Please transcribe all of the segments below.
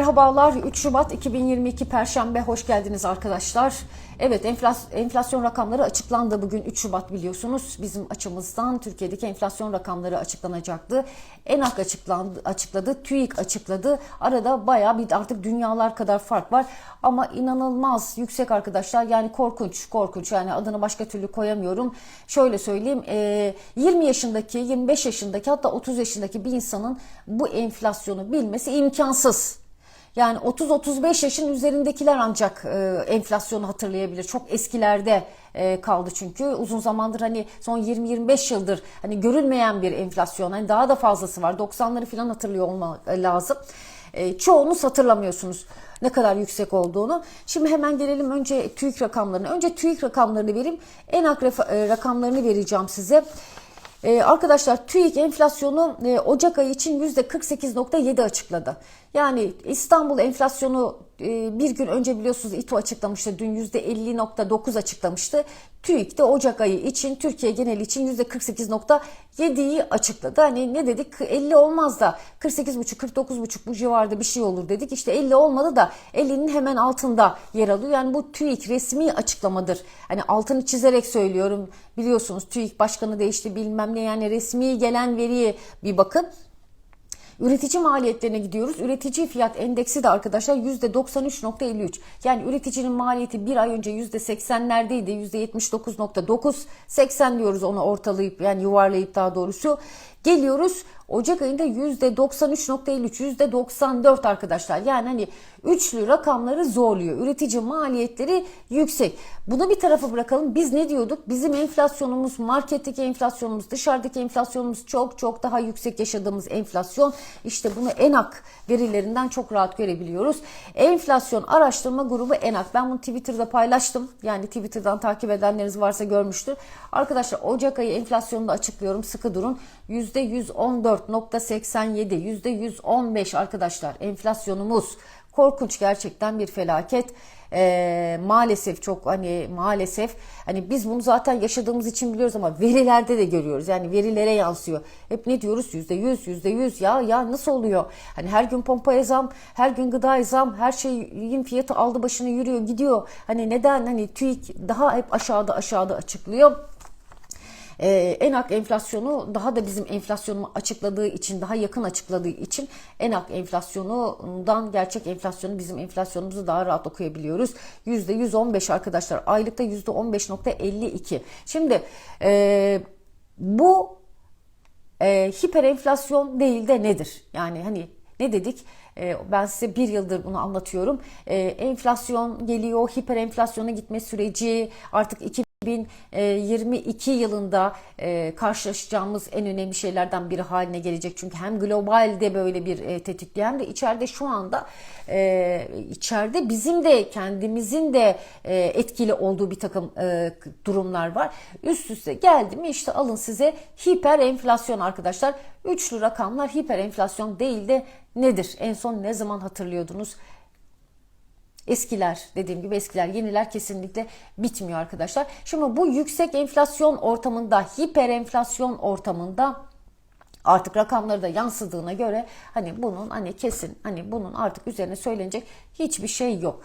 Merhabalar 3 Şubat 2022 Perşembe hoş geldiniz arkadaşlar. Evet enflas- enflasyon rakamları açıklandı bugün 3 Şubat biliyorsunuz. Bizim açımızdan Türkiye'deki enflasyon rakamları açıklanacaktı. ENAK açıklandı, açıkladı, TÜİK açıkladı. Arada bayağı bir artık dünyalar kadar fark var. Ama inanılmaz yüksek arkadaşlar yani korkunç korkunç yani adını başka türlü koyamıyorum. Şöyle söyleyeyim e, 20 yaşındaki 25 yaşındaki hatta 30 yaşındaki bir insanın bu enflasyonu bilmesi imkansız. Yani 30-35 yaşın üzerindekiler ancak e, enflasyonu hatırlayabilir. Çok eskilerde e, kaldı çünkü. Uzun zamandır hani son 20-25 yıldır hani görülmeyen bir enflasyon. Hani daha da fazlası var. 90'ları falan hatırlıyor olmak lazım. E, çoğunuz hatırlamıyorsunuz ne kadar yüksek olduğunu. Şimdi hemen gelelim önce TÜİK rakamlarına. Önce TÜİK rakamlarını vereyim. ENAK e, rakamlarını vereceğim size. Ee, arkadaşlar TÜİK enflasyonu e, Ocak ayı için %48.7 açıkladı. Yani İstanbul enflasyonu e, bir gün önce biliyorsunuz İTO açıklamıştı. Dün %50.9 açıklamıştı. TÜİK de Ocak ayı için Türkiye geneli için %48.7'yi açıkladı. Hani ne dedik 50 olmaz da 48.5-49.5 bu civarda bir şey olur dedik. İşte 50 olmadı da 50'nin hemen altında yer alıyor. Yani bu TÜİK resmi açıklamadır. Hani altını çizerek söylüyorum. Biliyorsunuz TÜİK başkanı değişti bilmem ne yani resmi gelen veriye bir bakın. Üretici maliyetlerine gidiyoruz. Üretici fiyat endeksi de arkadaşlar %93.53. Yani üreticinin maliyeti bir ay önce %80'lerdeydi. %79.9. 80 diyoruz onu ortalayıp yani yuvarlayıp daha doğrusu. Geliyoruz Ocak ayında %93.53, %94 arkadaşlar. Yani hani üçlü rakamları zorluyor. Üretici maliyetleri yüksek. Bunu bir tarafa bırakalım. Biz ne diyorduk? Bizim enflasyonumuz, marketteki enflasyonumuz, dışarıdaki enflasyonumuz çok çok daha yüksek yaşadığımız enflasyon. İşte bunu ENAK verilerinden çok rahat görebiliyoruz. Enflasyon araştırma grubu ENAK. Ben bunu Twitter'da paylaştım. Yani Twitter'dan takip edenleriniz varsa görmüştür. Arkadaşlar Ocak ayı enflasyonunu da açıklıyorum. Sıkı durun. %114.87, %115 arkadaşlar enflasyonumuz. Korkunç gerçekten bir felaket. Ee, maalesef çok hani maalesef hani biz bunu zaten yaşadığımız için biliyoruz ama verilerde de görüyoruz. Yani verilere yansıyor. Hep ne diyoruz? Yüzde yüz, yüzde yüz. Ya ya nasıl oluyor? Hani her gün pompaya zam, her gün gıda zam, her şeyin fiyatı aldı başını yürüyor gidiyor. Hani neden? Hani TÜİK daha hep aşağıda aşağıda açıklıyor. Ee, ENAK enflasyonu daha da bizim enflasyonu açıkladığı için, daha yakın açıkladığı için ENAK enflasyonundan gerçek enflasyonu bizim enflasyonumuzu daha rahat okuyabiliyoruz. %115 arkadaşlar. Aylıkta %15.52. Şimdi e, bu e, hiper enflasyon değil de nedir? Yani hani ne dedik? E, ben size bir yıldır bunu anlatıyorum. E, enflasyon geliyor, hiper enflasyona gitme süreci artık 2022 yılında e, karşılaşacağımız en önemli şeylerden biri haline gelecek. Çünkü hem globalde böyle bir e, tetikli hem de içeride şu anda e, içeride bizim de kendimizin de etkili olduğu bir takım durumlar var. Üst üste geldi mi işte alın size hiper enflasyon arkadaşlar. Üçlü rakamlar hiper enflasyon değil de nedir? En son ne zaman hatırlıyordunuz? Eskiler dediğim gibi eskiler yeniler kesinlikle bitmiyor arkadaşlar. Şimdi bu yüksek enflasyon ortamında hiper enflasyon ortamında artık rakamları da yansıdığına göre hani bunun hani kesin hani bunun artık üzerine söylenecek hiçbir şey yok.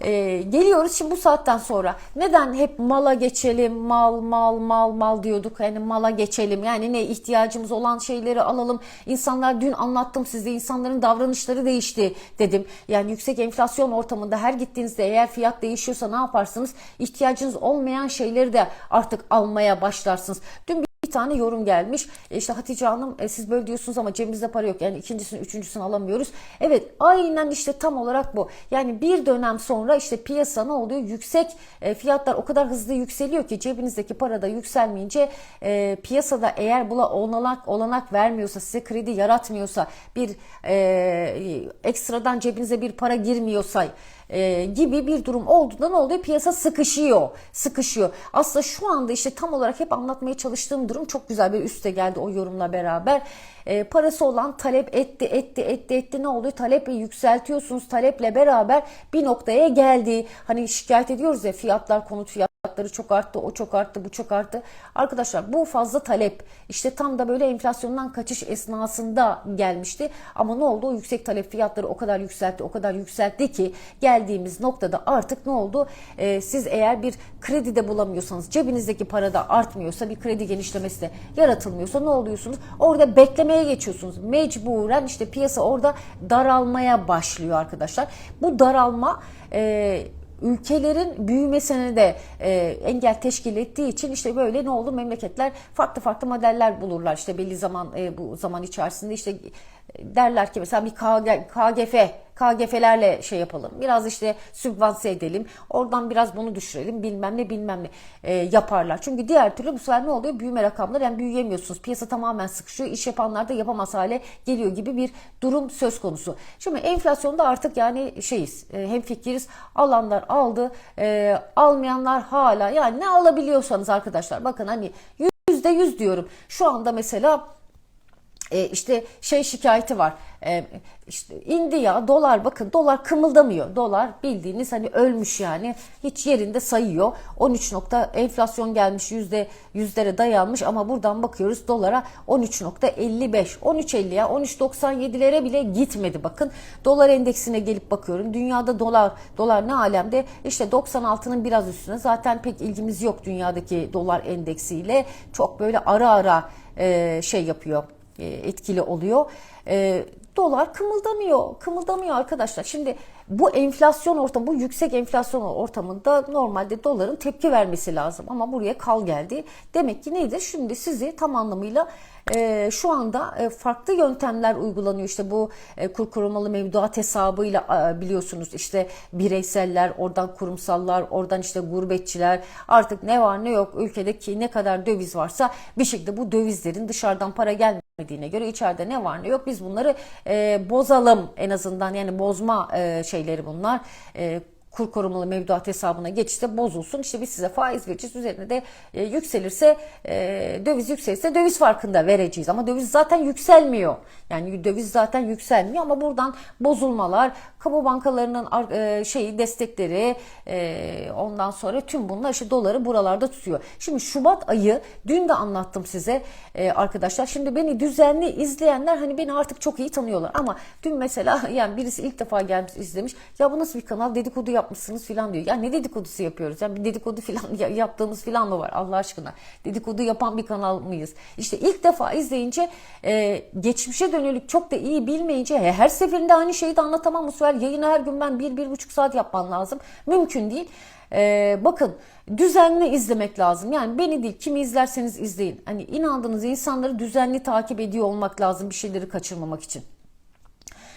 Ee, geliyoruz şimdi bu saatten sonra. Neden hep mala geçelim mal mal mal mal diyorduk? Yani mala geçelim. Yani ne ihtiyacımız olan şeyleri alalım. İnsanlar dün anlattım size insanların davranışları değişti dedim. Yani yüksek enflasyon ortamında her gittiğinizde eğer fiyat değişiyorsa ne yaparsınız? İhtiyacınız olmayan şeyleri de artık almaya başlarsınız. Dün bir tane yorum gelmiş. E işte Hatice Hanım e, siz böyle diyorsunuz ama cebimizde para yok. Yani ikincisini, üçüncüsünü alamıyoruz. Evet aynen işte tam olarak bu. Yani bir dönem sonra işte piyasa ne oluyor? Yüksek e, fiyatlar o kadar hızlı yükseliyor ki cebinizdeki para da yükselmeyince e, piyasada eğer buna olanak, olanak vermiyorsa, size kredi yaratmıyorsa, bir e, ekstradan cebinize bir para girmiyorsa e, gibi bir durum olduğunda ne oluyor? Piyasa sıkışıyor. Sıkışıyor. Aslında şu anda işte tam olarak hep anlatmaya çalıştığım durum çok güzel bir üste geldi o yorumla beraber. E, parası olan talep etti, etti, etti, etti. Ne oluyor? Taleple yükseltiyorsunuz. Taleple beraber bir noktaya geldi. Hani şikayet ediyoruz ya fiyatlar, konut fiyatları fiyatları çok arttı, o çok arttı, bu çok arttı. Arkadaşlar bu fazla talep işte tam da böyle enflasyondan kaçış esnasında gelmişti. Ama ne oldu? O yüksek talep fiyatları o kadar yükseltti, o kadar yükseltti ki geldiğimiz noktada artık ne oldu? Ee, siz eğer bir kredi de bulamıyorsanız, cebinizdeki para da artmıyorsa, bir kredi genişlemesi de yaratılmıyorsa ne oluyorsunuz? Orada beklemeye geçiyorsunuz. Mecburen işte piyasa orada daralmaya başlıyor arkadaşlar. Bu daralma e, ülkelerin büyümesine de e, engel teşkil ettiği için işte böyle ne olur memleketler farklı farklı modeller bulurlar. İşte belli zaman e, bu zaman içerisinde işte derler ki mesela bir KG, KGF KGF'lerle şey yapalım. Biraz işte sübvanse edelim. Oradan biraz bunu düşürelim. Bilmem ne bilmem ne e, yaparlar. Çünkü diğer türlü bu sefer ne oluyor? Büyüme rakamları yani büyüyemiyorsunuz. Piyasa tamamen sıkışıyor. İş yapanlar da yapamaz hale geliyor gibi bir durum söz konusu. Şimdi enflasyonda artık yani şeyiz. E, hem fikiriz. Alanlar aldı. E, almayanlar hala yani ne alabiliyorsanız arkadaşlar bakın hani yüzde yüz diyorum. Şu anda mesela e, işte şey şikayeti var. E, işte indi ya dolar bakın dolar kımıldamıyor. Dolar bildiğiniz hani ölmüş yani. Hiç yerinde sayıyor. 13 nokta enflasyon gelmiş yüzde yüzlere dayanmış ama buradan bakıyoruz dolara 13.55. 13.50 ya 13.97'lere bile gitmedi bakın. Dolar endeksine gelip bakıyorum. Dünyada dolar dolar ne alemde? İşte 96'nın biraz üstüne. Zaten pek ilgimiz yok dünyadaki dolar endeksiyle. Çok böyle ara ara e, şey yapıyor etkili oluyor. E, dolar kımıldamıyor. Kımıldamıyor arkadaşlar. Şimdi bu enflasyon ortamı, bu yüksek enflasyon ortamında normalde doların tepki vermesi lazım. Ama buraya kal geldi. Demek ki neydi? Şimdi sizi tam anlamıyla e, şu anda e, farklı yöntemler uygulanıyor. İşte bu e, kur korumalı mevduat hesabıyla e, biliyorsunuz işte bireyseller, oradan kurumsallar, oradan işte gurbetçiler artık ne var ne yok ülkedeki ne kadar döviz varsa bir şekilde bu dövizlerin dışarıdan para gelmediğine göre içeride ne var ne yok biz bunları e, bozalım en azından yani bozma e, şeyleri bunlar. E, kur korumalı mevduat hesabına geçişte bozulsun. İşte biz size faiz vereceğiz. Üzerine de e, yükselirse e, döviz yükselirse döviz farkında vereceğiz. Ama döviz zaten yükselmiyor. Yani döviz zaten yükselmiyor ama buradan bozulmalar, kamu bankalarının e, şeyi destekleri e, ondan sonra tüm bunlar işte doları buralarda tutuyor. Şimdi Şubat ayı dün de anlattım size e, arkadaşlar. Şimdi beni düzenli izleyenler hani beni artık çok iyi tanıyorlar ama dün mesela yani birisi ilk defa gelmiş izlemiş. Ya bu nasıl bir kanal dedikodu yapmışsınız filan diyor. Ya ne dedikodusu yapıyoruz? Yani bir dedikodu filan yaptığımız filan mı var Allah aşkına? Dedikodu yapan bir kanal mıyız? İşte ilk defa izleyince e, geçmişe dönülük çok da iyi bilmeyince her seferinde aynı şeyi de anlatamam. Bu sefer yayını her gün ben bir, bir buçuk saat yapman lazım. Mümkün değil. Ee, bakın düzenli izlemek lazım. Yani beni değil kimi izlerseniz izleyin. Hani inandığınız insanları düzenli takip ediyor olmak lazım bir şeyleri kaçırmamak için.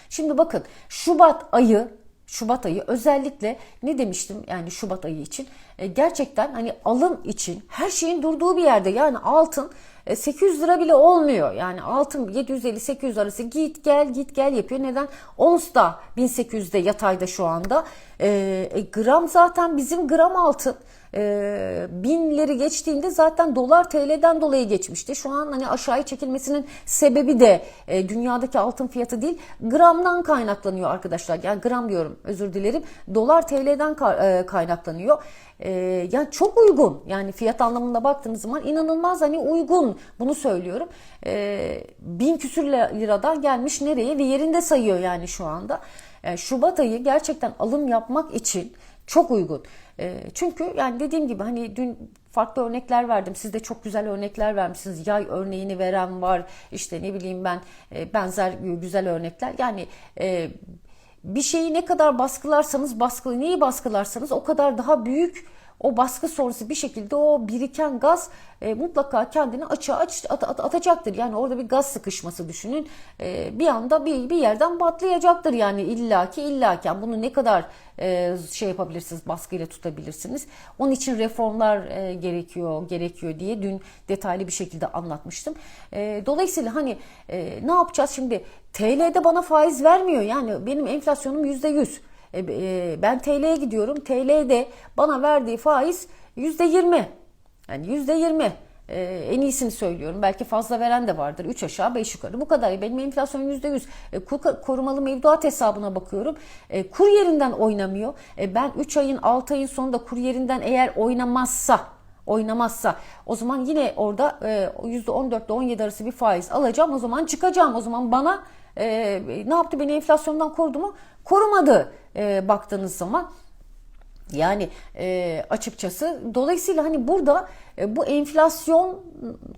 Şimdi bakın Şubat ayı Şubat ayı. Özellikle ne demiştim yani Şubat ayı için? E, gerçekten hani alım için her şeyin durduğu bir yerde. Yani altın 800 lira bile olmuyor. Yani altın 750-800 arası git gel git gel yapıyor. Neden? Ons da 1800'de yatayda şu anda. E, e, gram zaten bizim gram altın e, binleri geçtiğinde zaten dolar TL'den dolayı geçmişti. Şu an hani aşağıya çekilmesinin sebebi de e, dünyadaki altın fiyatı değil gramdan kaynaklanıyor arkadaşlar. Yani gram diyorum özür dilerim. Dolar TL'den e, kaynaklanıyor. E, yani çok uygun. Yani fiyat anlamında baktığınız zaman inanılmaz hani uygun. Bunu söylüyorum. E, bin küsür liradan gelmiş nereye ve yerinde sayıyor yani şu anda. E, Şubat ayı gerçekten alım yapmak için çok uygun. Çünkü yani dediğim gibi hani dün farklı örnekler verdim. Siz de çok güzel örnekler vermişsiniz. Yay örneğini veren var. İşte ne bileyim ben benzer güzel örnekler. Yani bir şeyi ne kadar baskılarsanız baskı neyi baskılarsanız o kadar daha büyük o baskı sonrası bir şekilde o biriken gaz e, mutlaka kendini açığa aç, at, at, atacaktır. Yani orada bir gaz sıkışması düşünün. E, bir anda bir, bir yerden patlayacaktır yani illaki illaki. Yani bunu ne kadar e, şey yapabilirsiniz, baskıyla tutabilirsiniz. Onun için reformlar e, gerekiyor, gerekiyor diye dün detaylı bir şekilde anlatmıştım. E, dolayısıyla hani e, ne yapacağız şimdi? TL'de bana faiz vermiyor. Yani benim enflasyonum yüzde yüz. E, e, ben TL'ye gidiyorum. TL'de bana verdiği faiz yüzde yirmi. Yani yüzde yirmi. e, en iyisini söylüyorum. Belki fazla veren de vardır. 3 aşağı 5 yukarı. Bu kadar. Benim enflasyon %100. E, kur, korumalı mevduat hesabına bakıyorum. E, kur yerinden oynamıyor. Ben 3 ayın 6 ayın sonunda kur yerinden eğer oynamazsa oynamazsa o zaman yine orada e, %14 ile 17 arası bir faiz alacağım. O zaman çıkacağım. O zaman bana e, ne yaptı beni enflasyondan korudu mu? Korumadı e, baktığınız zaman. Yani e, açıkçası dolayısıyla hani burada e, bu enflasyon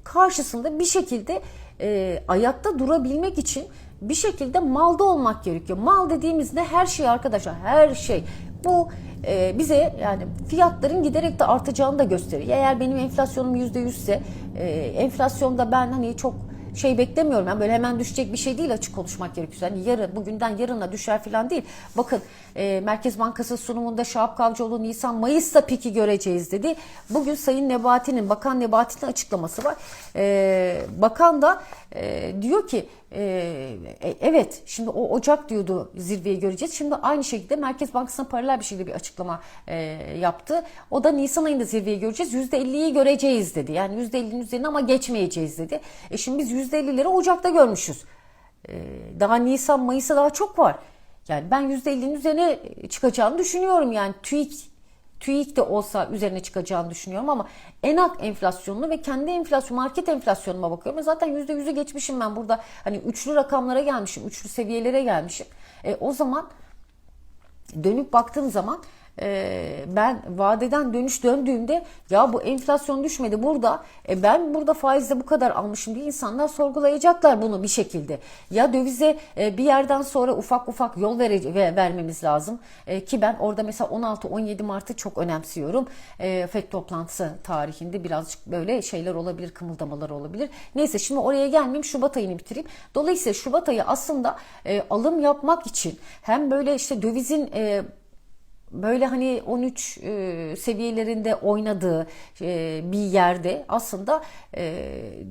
karşısında bir şekilde e, ayakta durabilmek için bir şekilde malda olmak gerekiyor. Mal dediğimizde her şey arkadaşlar her şey. Bu e, bize yani fiyatların giderek de artacağını da gösteriyor. Eğer benim enflasyonum %100 ise e, enflasyonda ben hani çok şey beklemiyorum. Yani böyle hemen düşecek bir şey değil açık konuşmak gerekiyorsa. Hani yarın, bugünden yarına düşer falan değil. Bakın e, Merkez Bankası sunumunda Şahap Kavcıoğlu Nisan Mayıs'ta piki göreceğiz dedi. Bugün Sayın Nebati'nin, Bakan Nebati'nin açıklaması var. E, bakan da e, diyor ki e, evet şimdi o Ocak diyordu zirveyi göreceğiz. Şimdi aynı şekilde Merkez Bankası'na paralel bir şekilde bir açıklama e, yaptı. O da Nisan ayında zirveyi göreceğiz. %50'yi göreceğiz dedi. Yani %50'nin üzerine ama geçmeyeceğiz dedi. E şimdi biz %50'leri Ocak'ta görmüşüz. E, daha Nisan, Mayıs'a daha çok var. Yani ben %50'nin üzerine çıkacağını düşünüyorum. Yani TÜİK TÜİK de olsa üzerine çıkacağını düşünüyorum ama enak enflasyonunu ve kendi enflasyon, market enflasyonuma bakıyorum. E zaten %100'ü geçmişim ben burada. Hani üçlü rakamlara gelmişim, üçlü seviyelere gelmişim. E, o zaman dönüp baktığım zaman e, ben vadeden dönüş döndüğümde ya bu enflasyon düşmedi burada e, ben burada faizde bu kadar almışım diye insanlar sorgulayacaklar bunu bir şekilde. Ya dövize e, bir yerden sonra ufak ufak yol vere, ve, vermemiz lazım e, ki ben orada mesela 16-17 Mart'ı çok önemsiyorum. E, FED toplantısı tarihinde birazcık böyle şeyler olabilir, kımıldamalar olabilir. Neyse şimdi oraya gelmeyeyim Şubat ayını bitireyim. Dolayısıyla Şubat ayı aslında e, alım yapmak için hem böyle işte dövizin böyle hani 13 e, seviyelerinde oynadığı e, bir yerde aslında e,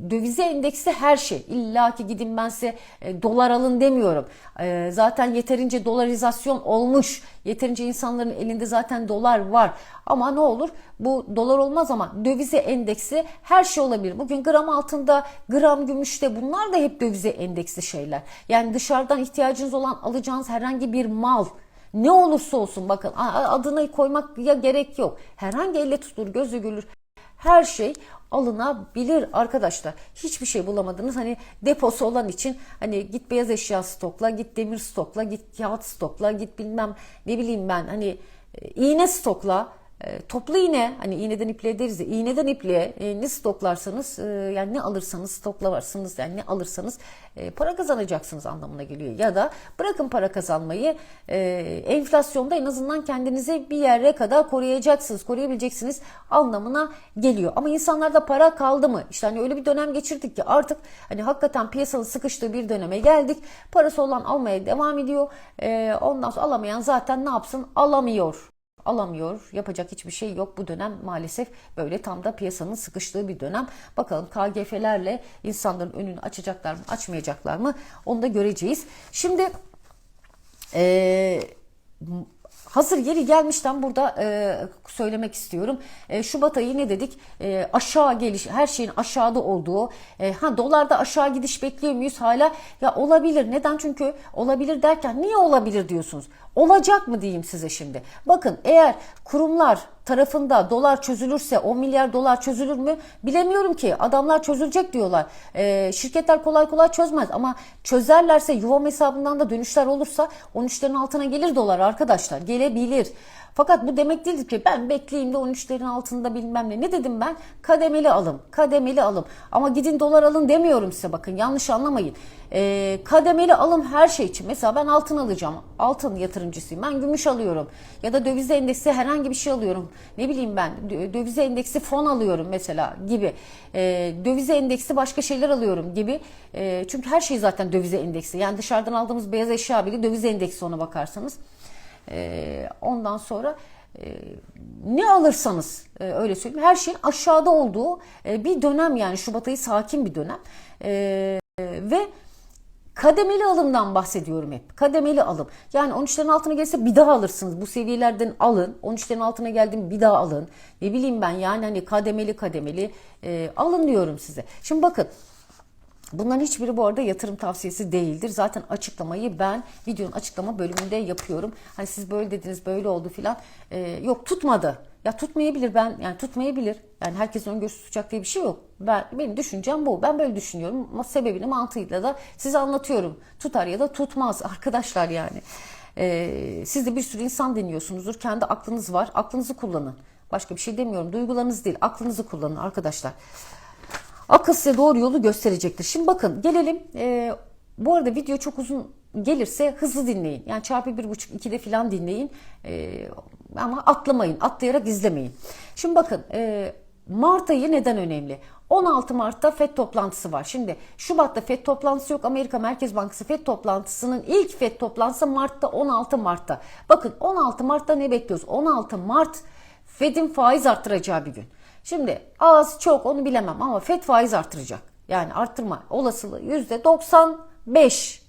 dövize endeksi her şey. İlla ki gidin ben size e, dolar alın demiyorum. E, zaten yeterince dolarizasyon olmuş. Yeterince insanların elinde zaten dolar var. Ama ne olur bu dolar olmaz ama dövize endeksi her şey olabilir. Bugün gram altında, gram gümüşte bunlar da hep dövize endeksli şeyler. Yani dışarıdan ihtiyacınız olan alacağınız herhangi bir mal ne olursa olsun bakın adını koymak ya gerek yok. Herhangi elle tutulur, gözü gülür. Her şey alınabilir arkadaşlar. Hiçbir şey bulamadınız. Hani deposu olan için hani git beyaz eşya stokla, git demir stokla, git kağıt stokla, git bilmem ne bileyim ben hani e, iğne stokla e, toplu iğne hani iğneden ipliğe deriz ya iğneden ipliğe e, ne stoklarsanız e, yani ne alırsanız stoklavarsınız yani ne alırsanız e, para kazanacaksınız anlamına geliyor. Ya da bırakın para kazanmayı e, enflasyonda en azından kendinize bir yere kadar koruyacaksınız koruyabileceksiniz anlamına geliyor. Ama insanlarda para kaldı mı? İşte hani öyle bir dönem geçirdik ki artık hani hakikaten piyasanın sıkıştığı bir döneme geldik. Parası olan almaya devam ediyor. E, ondan sonra alamayan zaten ne yapsın? Alamıyor alamıyor. Yapacak hiçbir şey yok. Bu dönem maalesef böyle tam da piyasanın sıkıştığı bir dönem. Bakalım KGF'lerle insanların önünü açacaklar mı, açmayacaklar mı? Onu da göreceğiz. Şimdi eee Hazır yeri gelmişten burada e, söylemek istiyorum. E, Şubat ayı ne dedik? E, aşağı geliş, her şeyin aşağıda olduğu. E, ha dolarda aşağı gidiş bekliyor muyuz hala? Ya olabilir. Neden? Çünkü olabilir derken niye olabilir diyorsunuz? Olacak mı diyeyim size şimdi? Bakın eğer kurumlar tarafında dolar çözülürse 10 milyar dolar çözülür mü? Bilemiyorum ki. Adamlar çözülecek diyorlar. E, şirketler kolay kolay çözmez ama çözerlerse yuvam hesabından da dönüşler olursa 13'lerin altına gelir dolar arkadaşlar. Gelebilir. Fakat bu demek değildir ki ben bekleyeyim de 13'lerin altında bilmem ne. Ne dedim ben? Kademeli alım. Kademeli alım. Ama gidin dolar alın demiyorum size bakın. Yanlış anlamayın. Ee, kademeli alım her şey için. Mesela ben altın alacağım. Altın yatırımcısıyım. Ben gümüş alıyorum. Ya da döviz endeksi herhangi bir şey alıyorum. Ne bileyim ben döviz endeksi fon alıyorum mesela gibi. Ee, döviz endeksi başka şeyler alıyorum gibi. Ee, çünkü her şey zaten dövize endeksi. Yani dışarıdan aldığımız beyaz eşya bile döviz endeksi ona bakarsanız. Ee, ondan sonra e, ne alırsanız e, öyle söyleyeyim her şeyin aşağıda olduğu e, bir dönem yani Şubat ayı sakin bir dönem ve kademeli alımdan bahsediyorum hep. Kademeli alım. Yani 13'lerin altına gelse bir daha alırsınız. Bu seviyelerden alın. 13'lerin altına geldim bir daha alın. Ne bileyim ben yani hani kademeli kademeli alın diyorum size. Şimdi bakın Bunların hiçbiri bu arada yatırım tavsiyesi değildir. Zaten açıklamayı ben videonun açıklama bölümünde yapıyorum. Hani siz böyle dediniz böyle oldu filan. Ee, yok tutmadı. Ya tutmayabilir ben yani tutmayabilir. Yani herkesin öngörüsü tutacak diye bir şey yok. Ben benim düşüncem bu. Ben böyle düşünüyorum. Ama sebebini mantığıyla da size anlatıyorum. Tutar ya da tutmaz arkadaşlar yani. Ee, siz de bir sürü insan dinliyorsunuzdur. Kendi aklınız var. Aklınızı kullanın. Başka bir şey demiyorum. Duygularınız değil. Aklınızı kullanın arkadaşlar. Akıl size doğru yolu gösterecektir. Şimdi bakın gelelim. E, bu arada video çok uzun gelirse hızlı dinleyin. Yani çarpı bir buçuk ikide falan dinleyin. E, ama atlamayın. Atlayarak izlemeyin. Şimdi bakın e, Mart ayı neden önemli? 16 Mart'ta FED toplantısı var. Şimdi Şubat'ta FED toplantısı yok. Amerika Merkez Bankası FED toplantısının ilk FED toplantısı Mart'ta 16 Mart'ta. Bakın 16 Mart'ta ne bekliyoruz? 16 Mart FED'in faiz arttıracağı bir gün. Şimdi az çok onu bilemem ama FED faiz artıracak. Yani arttırma olasılığı %95.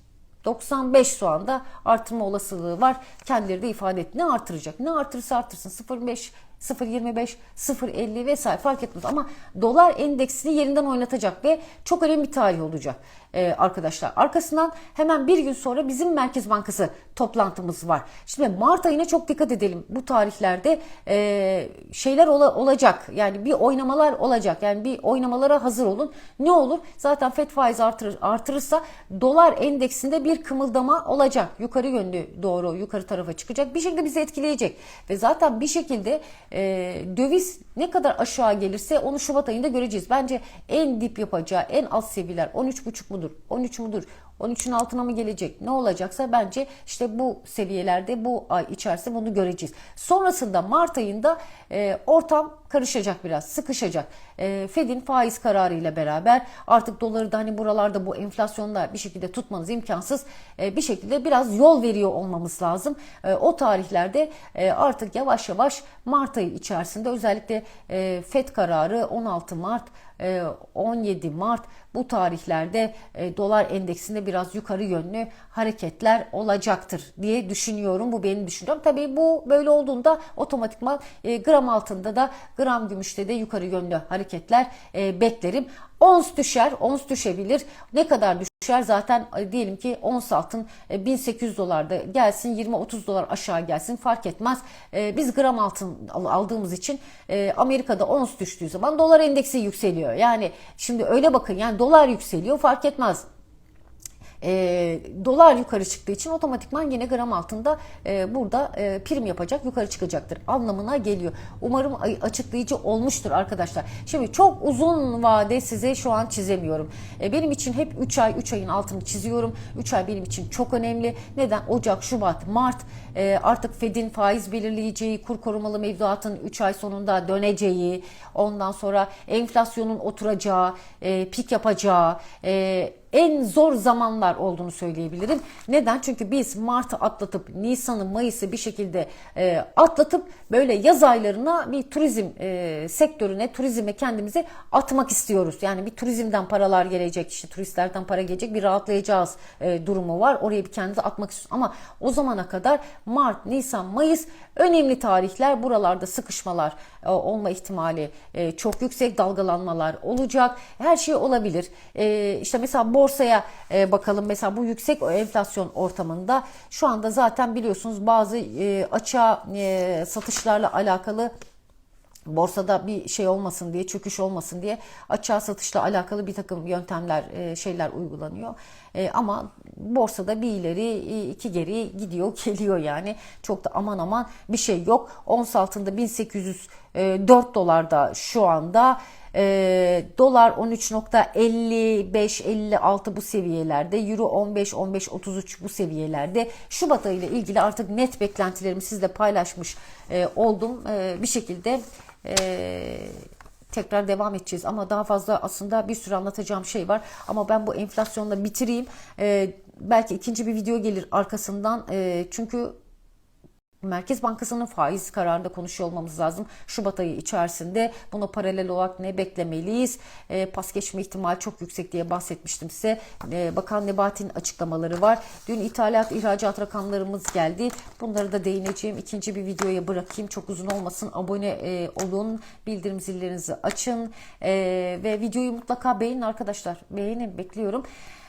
95 şu anda artırma olasılığı var. Kendileri de ifade etti. Ne artıracak? Ne artırırsa artırsın. 0.5 0.25, 0.50 vesaire fark etmez ama dolar endeksini yerinden oynatacak ve çok önemli bir tarih olacak ee, arkadaşlar. Arkasından hemen bir gün sonra bizim Merkez Bankası toplantımız var. Şimdi Mart ayına çok dikkat edelim. Bu tarihlerde e, şeyler ola, olacak. Yani bir oynamalar olacak. Yani bir oynamalara hazır olun. Ne olur? Zaten FED faiz artırır, artırırsa dolar endeksinde bir kımıldama olacak. Yukarı yönlü doğru yukarı tarafa çıkacak. Bir şekilde bizi etkileyecek. Ve zaten bir şekilde e, döviz ne kadar aşağı gelirse onu Şubat ayında göreceğiz. Bence en dip yapacağı en alt seviyeler 13,5 mudur? 13 mudur? 13'ün altına mı gelecek? Ne olacaksa bence işte bu seviyelerde bu ay içerisinde bunu göreceğiz. Sonrasında Mart ayında e, ortam karışacak biraz, sıkışacak. E, Fed'in faiz kararı ile beraber artık doları da hani buralarda bu enflasyonda bir şekilde tutmanız imkansız. E, bir şekilde biraz yol veriyor olmamız lazım. E, o tarihlerde e, artık yavaş yavaş Mart ayı içerisinde özellikle e, Fed kararı 16 Mart 17 Mart bu tarihlerde e, dolar endeksinde biraz yukarı yönlü hareketler olacaktır diye düşünüyorum. Bu benim düşüncem. Tabii bu böyle olduğunda otomatikman e, gram altında da gram gümüşte de yukarı yönlü hareketler e, beklerim. Ons düşer, ons düşebilir. Ne kadar düşer? Zaten e, diyelim ki ons altın e, 1800 dolarda gelsin 20-30 dolar aşağı gelsin fark etmez. E, biz gram altın al- aldığımız için e, Amerika'da ons düştüğü zaman dolar endeksi yükseliyor. Yani şimdi öyle bakın yani dolar yükseliyor fark etmez e, dolar yukarı çıktığı için otomatikman yine gram altında e, burada e, prim yapacak yukarı çıkacaktır anlamına geliyor. Umarım açıklayıcı olmuştur arkadaşlar. Şimdi çok uzun vade size şu an çizemiyorum. E, benim için hep 3 ay 3 ayın altını çiziyorum. 3 ay benim için çok önemli. Neden? Ocak, Şubat, Mart e, artık Fed'in faiz belirleyeceği, kur korumalı mevduatın 3 ay sonunda döneceği, ondan sonra enflasyonun oturacağı, e, pik yapacağı, e, en zor zamanlar olduğunu söyleyebilirim. Neden? Çünkü biz Mart'ı atlatıp Nisan'ı Mayıs'ı bir şekilde e, atlatıp böyle yaz aylarına bir turizm e, sektörüne, turizme kendimizi atmak istiyoruz. Yani bir turizmden paralar gelecek, işte turistlerden para gelecek bir rahatlayacağız e, durumu var. Oraya bir kendimizi atmak istiyoruz. Ama o zamana kadar Mart, Nisan, Mayıs önemli tarihler. Buralarda sıkışmalar e, olma ihtimali e, çok yüksek dalgalanmalar olacak. Her şey olabilir. E, işte mesela borsaya bakalım. Mesela bu yüksek enflasyon ortamında şu anda zaten biliyorsunuz bazı açığa satışlarla alakalı borsada bir şey olmasın diye, çöküş olmasın diye açığa satışla alakalı bir takım yöntemler, e, şeyler uygulanıyor. E, ama borsada bir ileri, iki geri gidiyor, geliyor yani. Çok da aman aman bir şey yok. Ons altında 1804 dolarda şu anda. E, dolar 13.55-56 bu seviyelerde. Euro 15-15-33 bu seviyelerde. Şubat ayı ile ilgili artık net beklentilerimi sizle paylaşmış e, oldum. E, bir şekilde e, tekrar devam edeceğiz ama daha fazla aslında bir sürü anlatacağım şey var ama ben bu enflasyonla bitireyim. E, belki ikinci bir video gelir arkasından e, çünkü Merkez Bankası'nın faiz kararında konuşuyor olmamız lazım. Şubat ayı içerisinde buna paralel olarak ne beklemeliyiz? E, pas geçme ihtimali çok yüksek diye bahsetmiştim size. E, Bakan Nebati'nin açıklamaları var. Dün ithalat, ihracat rakamlarımız geldi. Bunları da değineceğim. İkinci bir videoya bırakayım. Çok uzun olmasın. Abone e, olun. Bildirim zillerinizi açın. E, ve videoyu mutlaka beğenin arkadaşlar. Beğenin. Bekliyorum.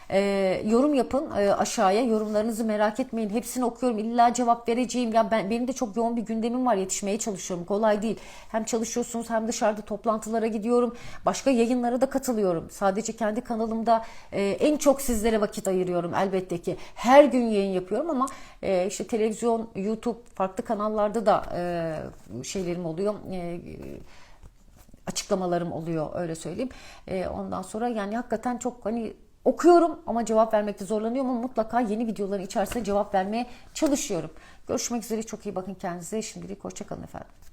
Ee, yorum yapın e, aşağıya. Yorumlarınızı merak etmeyin. Hepsini okuyorum. İlla cevap vereceğim. Ya ben benim de çok yoğun bir gündemim var. Yetişmeye çalışıyorum. Kolay değil. Hem çalışıyorsunuz hem dışarıda toplantılara gidiyorum. Başka yayınlara da katılıyorum. Sadece kendi kanalımda e, en çok sizlere vakit ayırıyorum elbette ki. Her gün yayın yapıyorum ama e, işte televizyon YouTube farklı kanallarda da e, şeylerim oluyor. E, açıklamalarım oluyor öyle söyleyeyim. E, ondan sonra yani hakikaten çok hani okuyorum ama cevap vermekte zorlanıyorum ama mutlaka yeni videoların içerisinde cevap vermeye çalışıyorum. Görüşmek üzere çok iyi bakın kendinize. Şimdilik hoşçakalın efendim.